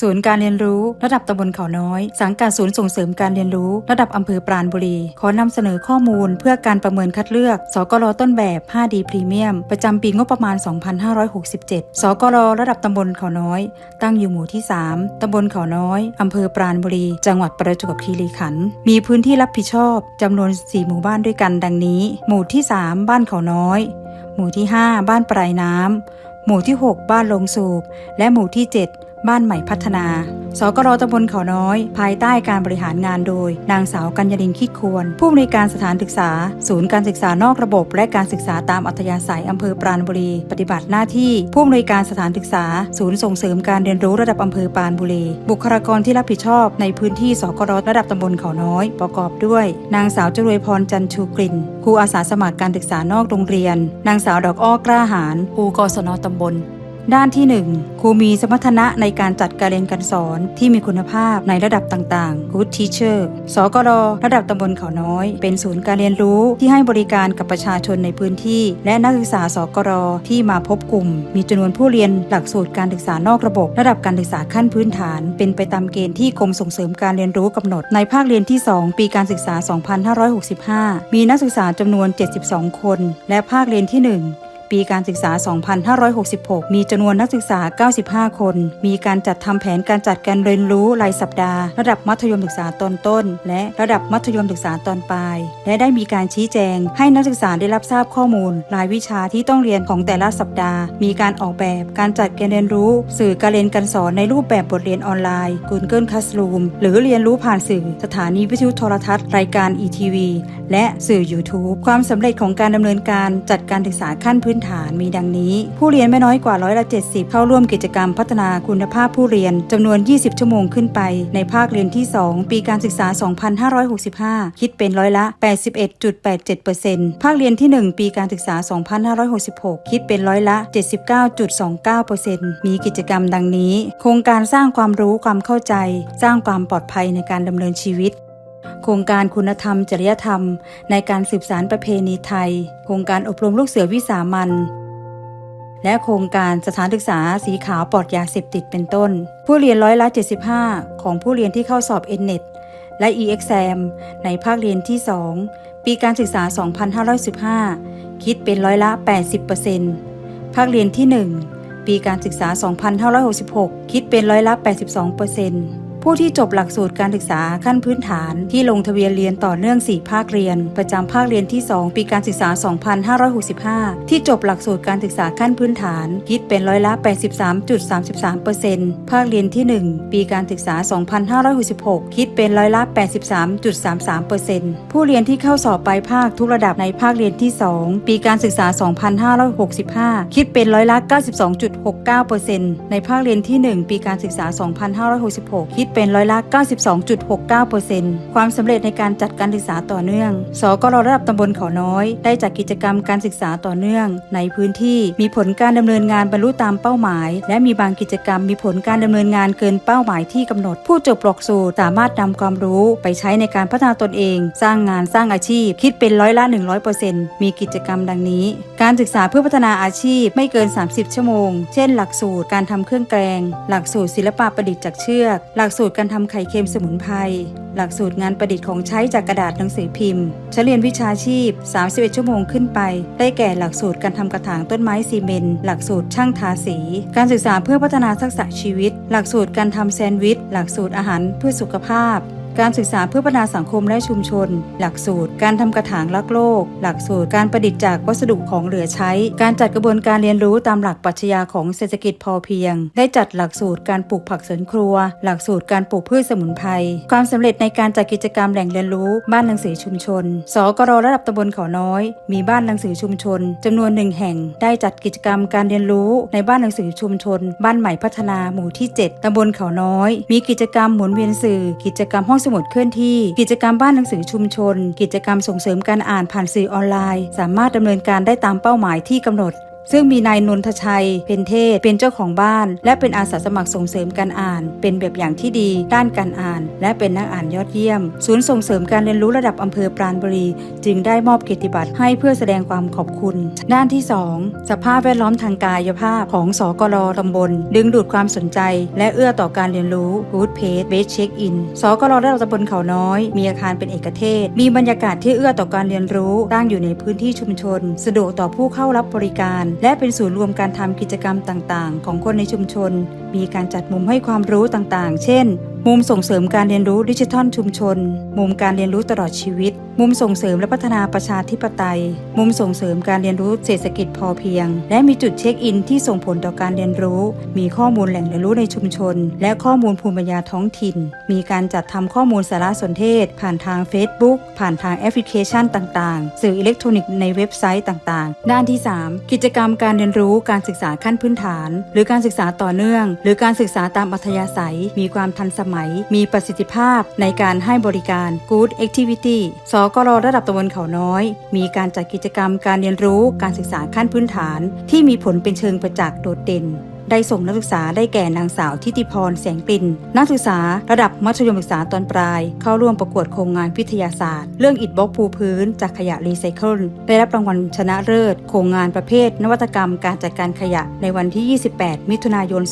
ศูนย์การเรียนรู้ระดับตำบลเขาน้อย สังกัดศูนย์ส่งเสริมการเรียนรู้ระดับอำเภอปราณบุรี ขอนำเสนอข้อมูลเพื่อการประเมินคัดเลือก สกรต้นแบบ 5D พรีเมียม ประจำปีงบประมาณ 2567 สกรระดับตำบลเขาน้อย ตั้งอยู่หมู่ที่ 3 ตำบลเขาน้อยอำเภอปราณบุรี จังหวัดประจวบคีรีขันธ์มีพื้นที่รับผิดชอบจำนวน 4 หมู่บ้านด้วยกันดังนี้ หมู่ที่ 3 บ้านเขาน้อย หมู่ที่ 5 บ้านปลายน้ำหมู่ที่ 6 บ้านลงสูบ และหมู่ที่ 7 บ้านใหม่พัฒนา สกรตำบลเขาน้อย ภายใต้การบริหารงานโดย นางสาวกัญญาลินคิดควร ผู้อำนวยการสถานศึกษา ศูนย์การศึกษานอกระบบ และการศึกษาตามอัธยาศัยอำเภอปราณบุรี ปฏิบัติหน้าที่ ผู้อำนวยการสถานศึกษา ศูนย์ส่งเสริมการเรียนรู้ระดับอำเภอปราณบุรี บุคลากรที่รับผิดชอบในพื้นที่สกรระดับตำบลเขาน้อย ประกอบด้วย นางสาวจรวยพรจันชูกลิ่นครูอาสาสมัครการศึกษานอกโรงเรียน นางสาวดอกอ้อกล้าหาญครูกศนตำบล ด้านที่ 1 ครูมีสมรรถนะในการจัดการเรียนการสอนที่มีคุณภาพในระดับต่างๆ Good Teacher สกรระดับตำบลเขาน้อย เป็นศูนย์การเรียนรู้ที่ให้บริการกับประชาชนในพื้นที่ และนักศึกษาสกรที่มาพบกลุ่ม มีจำนวนผู้เรียนหลักสูตรการศึกษานอกระบบ ระดับการศึกษาขั้นพื้นฐาน เป็นไปตามเกณฑ์ที่กรมส่งเสริมการเรียนรู้กำหนด ในภาคเรียนที่ 2 ปีการศึกษา 2565 มีนักศึกษาจำนวน 72 คน และภาคเรียนที่ 1 ปีการศึกษา 2566 มีจำนวนนักศึกษา 95 คน มีการจัดทำแผนการจัดการเรียนรู้รายสัปดาห์ ระดับมัธยมศึกษาตอนต้น และระดับมัธยมศึกษาตอนปลาย และได้มีการชี้แจง ให้นักศึกษาได้รับทราบข้อมูล รายวิชาที่ต้องเรียนของแต่ละสัปดาห์ มีการออกแบบการจัดการเรียนรู้ สื่อการเรียนการสอนในรูปแบบบทเรียนออนไลน์ Google Classroom หรือเรียนรู้ผ่านสื่อ สถานีวิทยุโทรทัศน์ รายการ ETV และสื่อ YouTube ความสำเร็จของการดำเนินการจัดการศึกษาขั้นพื้นฐานมีดังนี้ ผู้เรียนไม่น้อยกว่าร้อยละ70 เข้าร่วมกิจกรรมพัฒนาคุณภาพผู้เรียนจำนวน 20 ชั่วโมงขึ้นไป ในภาคเรียนที่ 2 ปีการศึกษา 2565 คิดเป็นร้อยละ 81.87%ภาคเรียนที่ 1 ปีการศึกษา 2566 คิดเป็นร้อยละ 79.29%มีกิจกรรมดังนี้ โครงการสร้างความรู้ความเข้าใจ สร้างความปลอดภัยในการดำเนินชีวิต โครงการคุณธรรม จริยธรรม ในการสืบสารประเพณีไทย โครงการอบรมลูกเสือวิสามันและโครงการสถานศึกษาสีขาวปลอดยาเสพติดเป็นต้น ผู้เรียนร้อยละ75 ของผู้เรียนที่เข้าสอบ n n e t และ e-exam ในภาคเรียนที่ 2 ปีการศึกษา 2515 คิดเป็นร้อยละ 80%ภาคเรียนที่ 1 ปีการศึกษา 2566 คิดเป็นร้อยละ 82% ผู้ที่จบหลักสูตรการศึกษาขั้นพื้นฐาน ที่ลงทะเบียนเรียนต่อเนื่อง 4 ภาคเรียน ประจำภาคเรียนที่ 2 ปีการศึกษา 2565 ที่จบหลักสูตรการศึกษาขั้นพื้นฐาน คิดเป็นร้อยละ 83.33%ภาคเรียนที่ 1 ปีการศึกษา 2566 คิดเป็นร้อยละ 83.33%ผู้เรียนที่เข้าสอบปลายภาคทุกระดับในภาคเรียนที่ 2 ปีการศึกษา 2565 คิดเป็นร้อยละ 92.69%ในภาคเรียนที่ 1 ปีการศึกษา 2566 คิดเป็นร้อยละ92.69%ความสำเร็จในการจัดการศึกษาต่อเนื่อง สกรระดับตำบลเขาน้อย ได้จัดกิจกรรมการศึกษาต่อเนื่อง ในพื้นที่มีผลการดำเนินงานบรรลุตามเป้าหมาย และมีบางกิจกรรมมีผลการดำเนินงานเกินเป้าหมายที่กำหนด ผู้จบหลักสูตรสามารถนำความรู้ไปใช้ในการพัฒนาตนเอง สร้างงานสร้างอาชีพ คิดเป็นร้อยละ 100%มีกิจกรรมดังนี้ การศึกษาเพื่อพัฒนาอาชีพไม่เกิน 30 ชั่วโมง เช่น หลักสูตรการทำเครื่องแกง หลักสูตรศิลปะประดิษฐ์จากเชือก หลักสูตรูตรการทำไข่เค็มสมุนไพร หลักสูตรงานประดิษฐ์ของใช้จากกระดาษหนังสือพิมพ์ชั้นเรียนวิชาชีพ 31 ชั่วโมงขึ้นไป ได้แก่หลักสูตรการทำกระถางต้นไม้ซีเมนต์ หลักสูตรช่างทาสี การศึกษาเพื่อพัฒนาทักษะชีวิต หลักสูตรการทำแซนด์วิช หลักสูตรอาหารเพื่อสุขภาพ การศึกษาเพื่อพัฒนาสังคมและชุมชน หลักสูตร การทำกระถางรักโลก หลักสูตรการประดิษฐ์จากวัสดุของเหลือใช้ การจัดกระบวนการเรียนรู้ตามหลักปรัชญาของเศรษฐกิจพอเพียง ได้จัดหลักสูตรการปลูกผักสวนครัว หลักสูตรการปลูกพืชสมุนไพรความสำเร็จในการจัดกิจกรรมแหล่งเรียนรู้บ้านหนังสือชุมชน สกรระดับตำบลเขาน้อย มีบ้านหนังสือชุมชนจำนวนหนึ่งแห่ง ได้จัดกิจกรรมการเรียนรู้ในบ้านหนังสือชุมชน บ้านใหม่พัฒนาหมู่ที่ 7 ตำบลเขาน้อย มีกิจกรรมหมุนเวียนสื่อ กิจกรรมห้องสมุดเคลื่อนที่ กิจกรรมบ้านหนังสือชุมชน กิจกรรมส่งเสริมการอ่านผ่านสื่อออนไลน์ สามารถดำเนินการได้ตามเป้าหมายที่กำหนด ซึ่งมีนายนนทชัยเป็นเทศ เป็นเจ้าของบ้าน และเป็นอาสาสมัครส่งเสริมการอ่าน เป็นแบบอย่างที่ดี ด้านการอ่าน และเป็นนักอ่านยอดเยี่ยม ศูนย์ส่งเสริมการเรียนรู้ระดับอำเภอปราณบุรี จึงได้มอบเกียรติบัตรให้เพื่อแสดงความขอบคุณ ด้านที่ 2 สภาพแวดล้อมทางกายภาพของสกลตำบล ดึงดูดความสนใจ และเอื้อต่อการเรียนรู้ Good Pace Base Check In สกลระดับตำบลเขาน้อย มีอาคารเป็นเอกเทศ มีบรรยากาศที่เอื้อต่อการเรียนรู้ตั้งอยู่ในพื้นที่ชุมชน สะดวกต่อผู้เข้ารับบริการและเป็นศูนย์รวมการทำกิจกรรมต่างๆ ของคนในชุมชน มีการจัดมุมให้ความรู้ต่างๆ เช่น มุมส่งเสริมการเรียนรู้ดิจิทัลชุมชน มุมการเรียนรู้ตลอดชีวิต มุมส่งเสริมและพัฒนาประชาธิปไตย มุมส่งเสริมการเรียนรู้เศรษฐกิจพอเพียง และมีจุดเช็คอินที่ส่งผลต่อการเรียนรู้ มีข้อมูลแหล่งเรียนรู้ในชุมชน และข้อมูลภูมิปัญญาท้องถิ่น มีการจัดทำข้อมูลสารสนเทศ ผ่านทาง Facebook ผ่านทางแอปพลิเคชันต่างๆ สื่ออิเล็กทรอนิกส์ในเว็บไซต์ต่างๆ ด้านที่ 3 กิจกรรมการเรียนรู้การศึกษาขั้นพื้นฐาน หรือการศึกษาต่อเนื่อง หรือการศึกษาตามอัธยาศัย มีความทันสมัยมัย มีประสิทธิภาพในการให้บริการ Good Activity สกรระดับตำบลเขาน้อย มีการจัดกิจกรรมการเรียนรู้การศึกษาขั้นพื้นฐาน ที่มีผลเป็นเชิงประจักษ์โดดเด่น ได้ส่งนักศึกษาได้แก่นางสาวทิติพรแสงกลิ่นนักศึกษาระดับมัธยมศึกษาตอนปลาย เข้าร่วมประกวดโครงงานวิทยาศาสตร์ เรื่องอิฐบล็อกปูพื้นจากขยะรีไซเคิลได้รับรางวัลชนะเลิศ โครงงานประเภท นวัตกรรมการจัดการขยะในวันที่ 28 มิถุนายน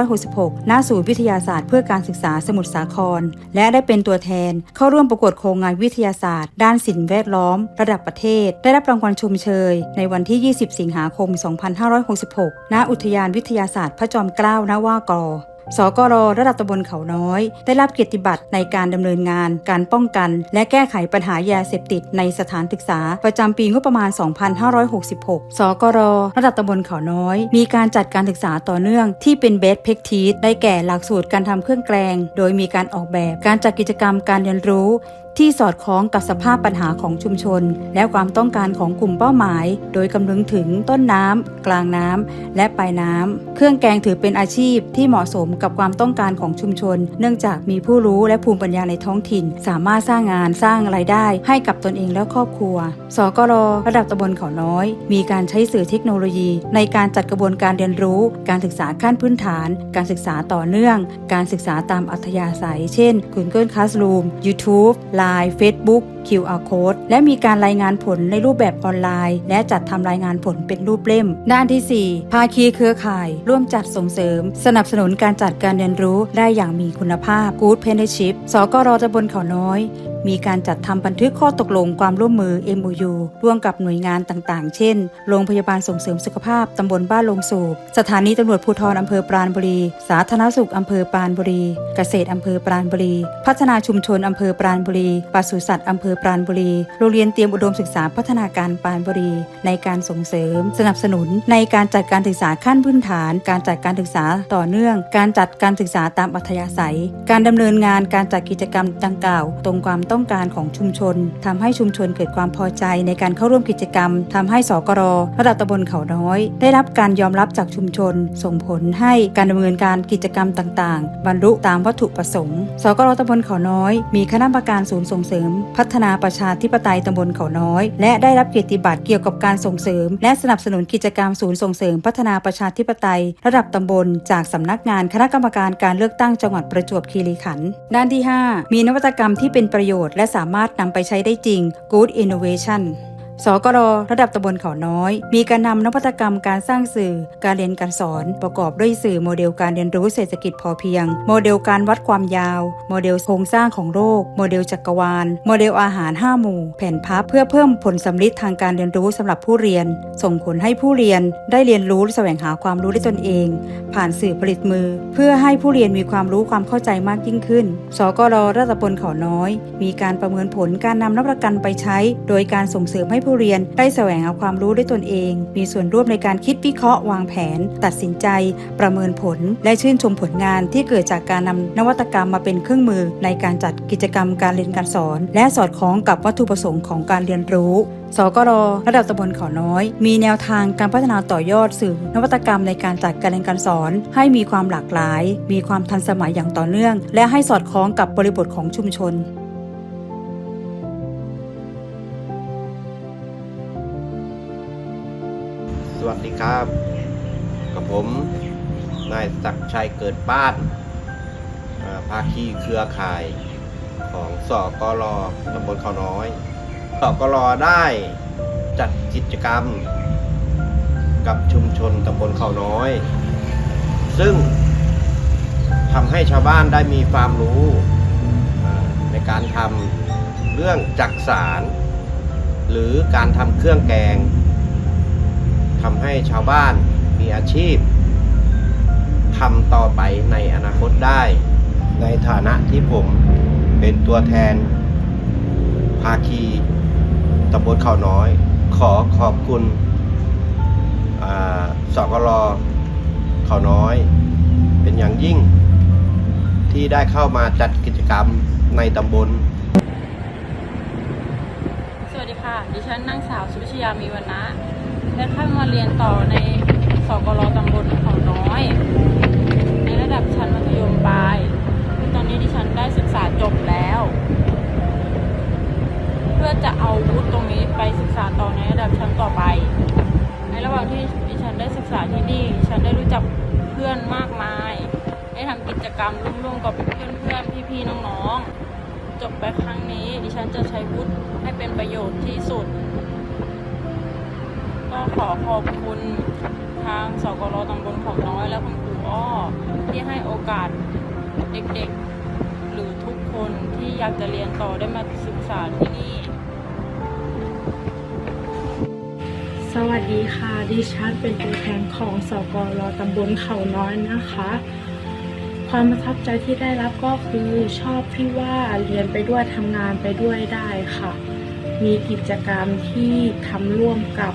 2566 ณ ศูนย์วิทยาศาสตร์เพื่อการศึกษาสมุทรสาคร และได้เป็นตัวแทน เข้าร่วมประกวดโครงงานวิทยาศาสตร์ ด้านสิ่งแวดล้อม ระดับประเทศ ได้รับรางวัลชมเชย ในวันที่ 20 สิงหาคม 2566 ณ อุทยานวิทยาศาสตร์พระจอมเกล้านวากร สกรระดับตำบลเขาน้อย ได้รับเกียรติบัตรในการดำเนินงาน การป้องกัน และแก้ไขปัญหายาเสพติดในสถานศึกษา ประจำปีงบประมาณ 2566 สกรระดับตำบลเขาน้อย มีการจัดการศึกษาต่อเนื่องที่เป็นเบสเพกทีสได้แก่หลักสูตรการทำเครื่องแกลง โดยมีการออกแบบการจัดกิจกรรมการเรียนรู้ที่สอดคล้องกับสภาพปัญหาของชุมชน และความต้องการของกลุ่มเป้าหมาย โดยกำนึงถึงต้นน้ำ กลางน้ำ และปลายน้ำ เครื่องแกงถือเป็นอาชีพที่เหมาะสมกับความต้องการของชุมชน เนื่องจากมีผู้รู้และภูมิปัญญาในท้องถิ่น สามารถสร้างงานสร้างรายได้ ให้กับตนเองและครอบครัว สกรระดับตำบลเขาน้อย มีการใช้สื่อเทคโนโลยี ในการจัดกระบวนการเรียนรู้ การศึกษาขั้นพื้นฐาน การศึกษาต่อเนื่อง การศึกษาตามอัธยาศัย เช่น Google Classroom YouTube Line Facebook QR Code และมีการรายงานผลในรูปแบบออนไลน์ และจัดทำรายงานผลเป็นรูปเล่ม ด้านที่ 4 ภาคีเครือข่าย ร่วมจัดส่งเสริม สนับสนุนการจัดการเรียนรู้ได้อย่างมีคุณภาพ Good Partnership สกรตะบนเขาน้อย มีการจัดทำบันทึกข้อตกลงความร่วมมือ MOU ร่วมกับหน่วยงานต่างๆ เช่น โรงพยาบาลส่งเสริมสุขภาพตำบลบ้านลงสูบ สถานีตำรวจภูธรอำเภอปราณบุรี สาธารณสุขอำเภอปราณบุรี เกษตรอำเภอปราณบุรี พัฒนาชุมชนอำเภอปราณบุรีปศุสัตว์อำเภอปราณบุรี โรงเรียนเตรียมอุดมศึกษาพัฒนาการปราณบุรี ในการส่งเสริม สนับสนุนในการจัดการศึกษาขั้นพื้นฐาน การจัดการศึกษาต่อเนื่อง การจัดการศึกษาตามอัธยาศัย การดำเนินงานการจัดกิจกรรมดังกล่าว ตรงความต้ององการของชุมชนทำให้ชุมชนเกิดความพอใจในการเข้าร่วมกิจกรรมทำให้สกรระดับตำบลเขาน้อย ได้รับการยอมรับจากชุมชน ส่งผลให้การดำเนินการกิจกรรมต่างๆ บรรลุตามวัตถุประสงค์สกรตำบลเขาน้อย มีคณะกรรมการศูนย์ส่งเสริม พัฒนาประชาธิปไตยตำบลเขาน้อย และได้รับเกียรติบัตรเกี่ยวกับการส่งเสริม และสนับสนุนกิจกรรมศูนย์ส่งเสริม พัฒนาประชาธิปไตย ระดับตำบล จากสำนักงานคณะกรรมการการเลือกตั้งจังหวัดประจวบคีรีขันธ์ด้านที่ 5 มีนวัตกรรมที่เป็นประโยชน์และสามารถนำไปใช้ได้จริง Good Innovation สกรระดับตำบลเขาน้อย มีการนำนวัตกรรมการสร้างสื่อ การเรียนการสอนประกอบด้วยสื่อโมเดลการเรียนรู้เศรษฐกิจพอเพียง โมเดลการวัดความยาว โมเดลโครงสร้างของโลกโมเดลจักรวาล โมเดลอาหาร 5 หมู่ แผ่นพับเพื่อเพิ่มผลสำลิดทางการเรียนรู้สำหรับผู้เรียน ส่งผลให้ผู้เรียนได้เรียนรู้และแสวงหาความรู้ด้วยตนเอง ผ่านสื่อผลิตมือ เพื่อให้ผู้เรียนมีความรู้ความเข้าใจมากยิ่งขึ้น สกรระดับตำบลเขาน้อย มีการประเมินผลการนำนวัตกรรมไปใช้ โดยการส่งเสริมให้ผู้เรียนได้แสวงหาความรู้ด้วยตนเอง มีส่วนร่วมในการคิดวิเคราะห์วางแผน ตัดสินใจ ประเมินผล และชื่นชมผลงานที่เกิดจากการนำนวัตกรรมมาเป็นเครื่องมือ ในการจัดกิจกรรมการเรียนการสอน และสอดคล้องกับวัตถุประสงค์ของการเรียนรู้สกรระดับตำบลเขาน้อย มีแนวทางการพัฒนาต่อยอดสื่อนวัตกรรมในการจัดการเรียนการสอน ให้มีความหลากหลาย มีความทันสมัยอย่างต่อเนื่อง และให้สอดคล้องกับบริบทของชุมชน ดีครับ กับผมนายศักชัยเกิดบ้านภาคีเครือข่ายของสอกรตำบลเขาน้อยสอกรได้จัดกิจกรรม กับชุมชนตำบลเขาน้อย ซึ่งทำให้ชาวบ้านได้มีความรู้ในการทำเรื่องจักสาร หรือการทำเครื่องแกง ทำให้ชาวบ้านมีอาชีพทำต่อไปในอนาคตได้ ในฐานะที่ผมเป็นตัวแทน ภาคีตำบลเขาน้อย ขอขอบคุณสกรเขาน้อย เป็นอย่างยิ่ง ที่ได้เข้ามาจัดกิจกรรมในตำบลสวัสดีค่ะ ดิฉันนางสาวสุวิชยามีวันนะ ได้เข้ามาเรียนต่อในสกรตำบลเขาน้อย ในระดับชั้นมัธยมปลายคือตอนนี้ดิฉันได้ศึกษาจบแล้ว เพื่อจะเอาวุฒิตรงนี้ไปศึกษาต่อในระดับชั้นต่อไป ในระหว่างที่ดิฉันได้ศึกษาที่นี่ดิฉันได้รู้จักเพื่อนมากมาย ได้ทำกิจกรรมร่วมๆกับเพื่อนๆพี่ๆน้องๆจบไปครั้งนี้ดิฉันจะใช้วุฒิให้เป็นประโยชน์ที่สุด ก็ขอขอบคุณทางสกรตำบลเขาน้อยและคุณครูอ้อที่ให้โอกาสเด็กๆ หรือทุกคนที่อยากจะเรียนต่อได้มาศึกษาที่นี่ สวัสดีค่ะ ดิฉันเป็นตัวแทนของสกรตำบลเขาน้อยนะคะ ความประทับใจที่ได้รับก็คือชอบที่ว่าเรียนไปด้วยทำงานไปด้วยได้ค่ะ มีกิจกรรมที่ทำร่วมกับ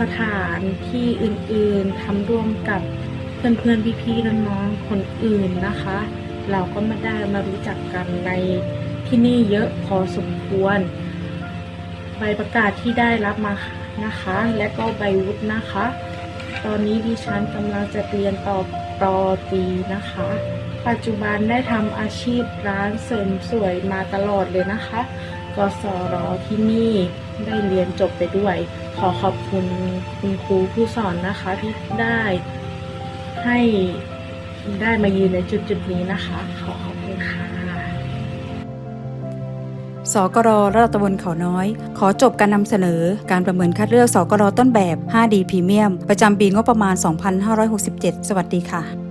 สถานที่อื่นๆทำร่วมกับเพื่อนๆพี่ๆน้องๆคนอื่นนะคะ เราก็มาได้มารู้จักกันในที่นี่เยอะพอสมควร ใบประกาศที่ได้รับมานะคะ และก็ใบวุฒินะคะ ตอนนี้ดิฉันกำลังจะเรียนต่อปอตรีนะคะ ปัจจุบันได้ทำอาชีพร้านเสริมสวยมาตลอดเลยนะคะ กสรที่นี่ได้เรียนจบไปด้วย ขอขอบคุณคุณครูผู้สอนนะคะที่ได้ให้ได้มายืนในจุดจุดนี้นะคะ ขอขอบคุณค่ะสกรระดับตำบลเขาน้อย ขอจบการนำเสนอการประเมินคัดเลือกสกรต้นแบบ 5D พรีเมียม ประจำปีงบประมาณ 2567 สวัสดีค่ะ